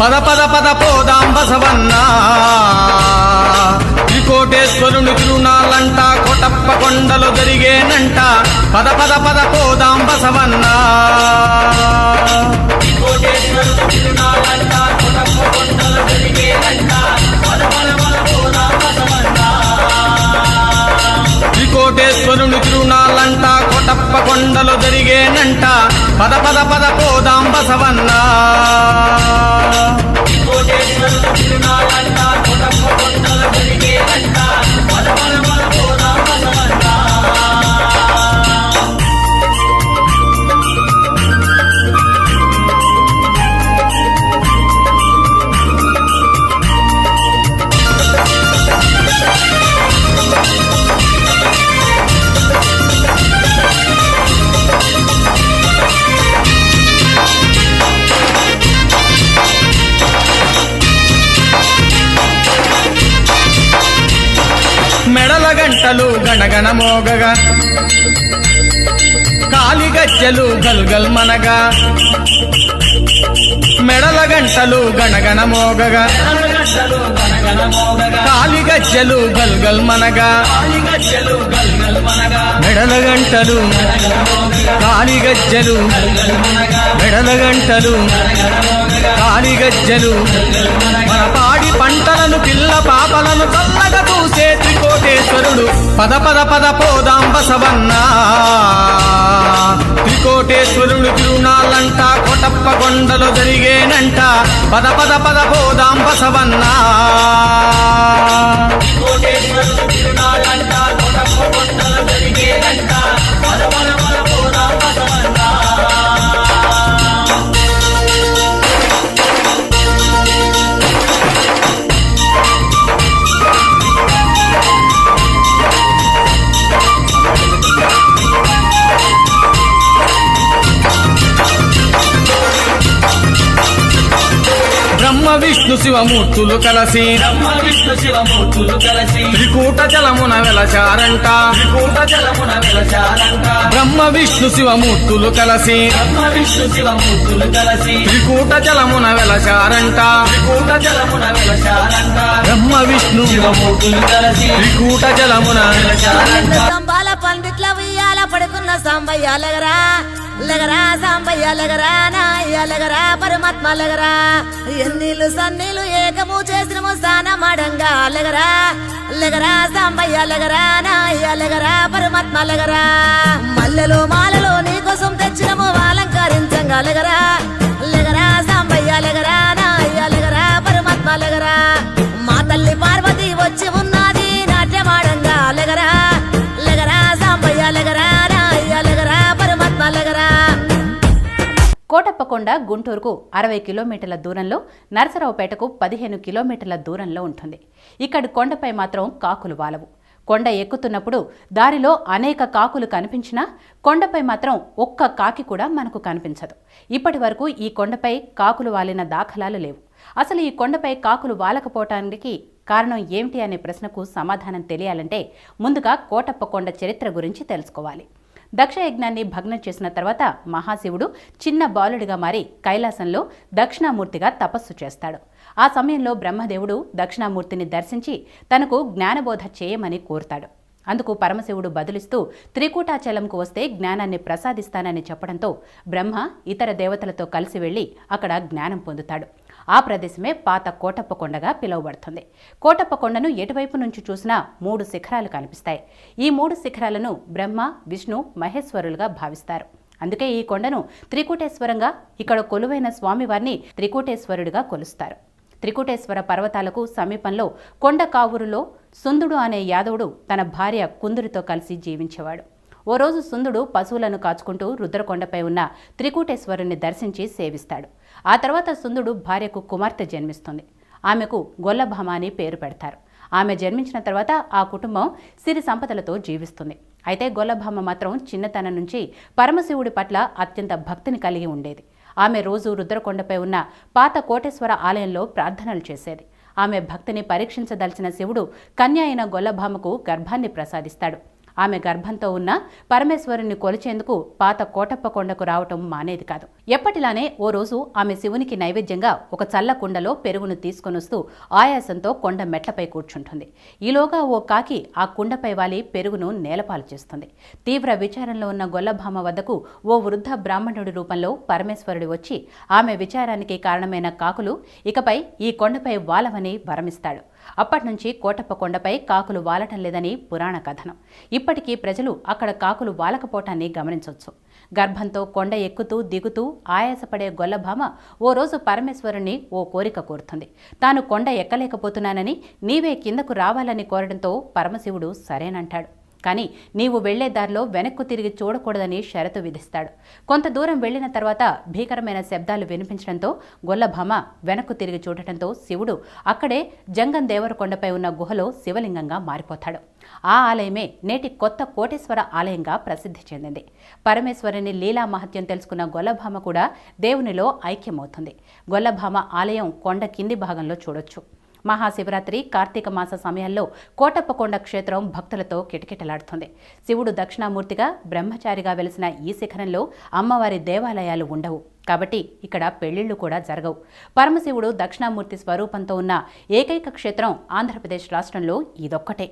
పద పద పద పోదాం బసవన్న. త్రికోటేశ్వరుని తిరునాళ్ళంట కొటప్ప కొండలు జరిగేనంట పద పద పద పోదాం బసవన్న. త్రికోటేశ్వరుని తిరునాళ్ళంట కొటప్ప కొండలు జరిగేనంట పద పద పద పోదాం బసవన్న. గంటలు గణగణ మోగగా. కాలిగజ్జలు గల్గల్ మనగా. మెడల గంటలు గణగణ మోగగా. గంటలు గనగన మోగగా కాలి గజ్జలు గల్గల్ మనగా కాలిగజ్జలు గల్గల్ మనగా. మెడల గంటలు. కాలి గజ్జలు మెడల గంటలు. కాలి గజ్జలు మన పాడి పంటలను పిల్ల పాపలను చల్లగా చూసే త్రికోటేశ్వరుడు. పద పద పద పోదాం బసవన్న త్రికోటేశ్వరుడు కొటప్ప కొండలు జరిగేనంట. పద పద పద పోదాం బసవన్న. శివమూర్తులు కలసి. త్రికూట జలమున వెలచారంట బ్రహ్మ విష్ణు శివమూర్తులు కలసి. త్రికూట జలమున వెలచారంట బ్రహ్మ విష్ణు శివమూర్తులు కలిసి త్రికూట జలమున వెలచారంట సంబాల పండిట్ల ఉయ్యాల పడుకున్న సాంబయ్య లగరా లగరా సాంబయ్య లగరా నాయ్య పరమాత్మలగరా. పరమాత్మ లగరా ఏకము చేసినము స్నానమాడంగా లగరా. లగరా సాంబయ్య లగరా నాయ్య లగరా పరమాత్మ లగరా మల్లెలు కోటప్పకొండ గుంటూరుకు అరవై కిలోమీటర్ల దూరంలో నరసరావుపేటకు పదిహేను కిలోమీటర్ల దూరంలో ఉంటుంది. ఇక్కడి కొండపై మాత్రం కాకులు వాలవు. కొండ ఎక్కుతున్నప్పుడు దారిలో అనేక కాకులు కనిపించినా కొండపై మాత్రం ఒక్క కాకి కూడా మనకు కనిపించదు. ఇప్పటి వరకు ఈ కొండపై కాకులు వాలిన దాఖలాలు లేవు. అసలు ఈ కొండపై కాకులు వాలకపోవటానికి కారణం ఏమిటి అనే ప్రశ్నకు సమాధానం తెలియాలంటే ముందుగా కోటప్ప కొండ చరిత్ర గురించి తెలుసుకోవాలి. దక్ష యజ్ఞాన్ని భగ్నం చేసిన తర్వాత మహాశివుడు చిన్న బాలుడిగా మారి కైలాసంలో దక్షిణామూర్తిగా తపస్సు చేస్తాడు. ఆ సమయంలో బ్రహ్మదేవుడు దక్షిణామూర్తిని దర్శించి తనకు జ్ఞానబోధ చేయమని కోరుతాడు. అందుకు పరమశివుడు బదులిస్తూ త్రికూటాచలంకు వస్తే జ్ఞానాన్ని ప్రసాదిస్తానని చెప్పడంతో బ్రహ్మ ఇతర దేవతలతో కలిసి వెళ్ళి అక్కడ జ్ఞానం పొందుతాడు. ఆ ప్రదేశమే పాత కోటప్ప కొండగా పిలువబడుతుంది. కోటప్ప కొండను ఎటువైపు నుంచి చూసినా మూడు శిఖరాలు కనిపిస్తాయి. ఈ మూడు శిఖరాలను బ్రహ్మ విష్ణు మహేశ్వరులుగా భావిస్తారు. అందుకే ఈ కొండను త్రికూటేశ్వరంగా ఇక్కడ కొలువైన స్వామివారిని త్రికూటేశ్వరుడిగా కొలుస్తారు. త్రికూటేశ్వర పర్వతాలకు సమీపంలో కొండ కావురులో సుందుడు అనే యాదవుడు తన భార్య కుందురితో కలిసి జీవించేవాడు. ఓ రోజు సుందుడు పశువులను కాచుకుంటూ రుద్రకొండపై ఉన్న త్రికూటేశ్వరుని దర్శించి సేవిస్తాడు. ఆ తర్వాత సుందుడు భార్యకు కుమార్తె జన్మిస్తుంది. ఆమెకు గొల్లభామ అని పేరు పెడతారు. ఆమె జన్మించిన తర్వాత ఆ కుటుంబం సిరి సంపదలతో జీవిస్తుంది. అయితే గొల్లభామ మాత్రం చిన్నతనం నుంచి పరమశివుడి పట్ల అత్యంత భక్తిని కలిగి ఉండేది. ఆమె రోజు రుద్రకొండపై ఉన్న పాత కోటేశ్వర ఆలయంలో ప్రార్థనలు చేసేది. ఆమె భక్తిని పరీక్షించదలిచిన శివుడు కన్య అయిన గొల్లభామకు గర్భాన్ని ప్రసాదిస్తాడు. ఆమె గర్భంతో ఉన్న పరమేశ్వరుణ్ణి కొలిచేందుకు పాత కోటప్ప కొండకు రావటం మానేది కాదు. ఎప్పటిలానే ఓ రోజు ఆమె శివునికి నైవేద్యంగా ఒక చల్ల కుండలో పెరుగును తీసుకొనొస్తూ ఆయాసంతో కొండ మెట్లపై కూర్చుంటుంది. ఈలోగా ఓ కాకి ఆ కుండపై వాలి పెరుగును నేలపాలు చేస్తుంది. తీవ్ర విచారంలో ఉన్న గొల్లభామ వద్దకు ఓ వృద్ధ బ్రాహ్మణుడి రూపంలో పరమేశ్వరుడు వచ్చి ఆమె విచారానికి కారణమైన కాకులు ఇకపై ఈ కొండపై వాలవని వరమిస్తాడు. అప్పట్నుంచి కోటప్ప కొండపై కాకులు వాలటం లేదని పురాణ కథనం. ఇప్పటికీ ప్రజలు అక్కడ కాకులు వాలకపోవటాన్ని గమనించవచ్చు గర్భంతో కొండ ఎక్కుతూ దిగుతూ ఆయాసపడే గొల్లభామ ఓ రోజు పరమేశ్వరుణ్ణి ఓ కోరిక కోరుతుంది. తాను కొండ ఎక్కలేకపోతున్నానని నీవే కిందకు రావాలని కోరడంతో పరమశివుడు సరేనంటాడు. కానీ నీవు వెళ్ళే దారిలో వెనక్కు తిరిగి చూడకూడదని షరతు విధిస్తాడు. కొంత దూరం వెళ్ళిన తర్వాత భీకరమైన శబ్దాలు వినిపించడంతో గొల్లభామ వెనక్కు తిరిగి చూడటంతో శివుడు అక్కడే జంగం దేవరకొండపై ఉన్న గుహలో శివలింగంగా మారిపోతాడు. ఆ ఆలయమే నేటి కొత్త కోటేశ్వర ఆలయంగా ప్రసిద్ధి చెందింది. పరమేశ్వరుని లీలా మహత్యం తెలుసుకున్న గొల్లభామ కూడా దేవునిలో ఐక్యమవుతుంది. గొల్లభామ ఆలయం కొండ కింది భాగంలో చూడొచ్చు. మహాశివరాత్రి కార్తీక మాస సమయంలో కోటప్పకొండ క్షేత్రం భక్తులతో కిటకిటలాడుతుంది. శివుడు దక్షిణామూర్తిగా బ్రహ్మచారిగా వెలిసిన ఈ శిఖరంలో అమ్మవారి దేవాలయాలు ఉండవు. కాబట్టి ఇక్కడ పెళ్ళిళ్ళు కూడా జరగవు. పరమశివుడు దక్షిణామూర్తి స్వరూపంతో ఉన్న ఏకైక క్షేత్రం ఆంధ్రప్రదేశ్ రాష్ట్రంలో ఇదొక్కటే.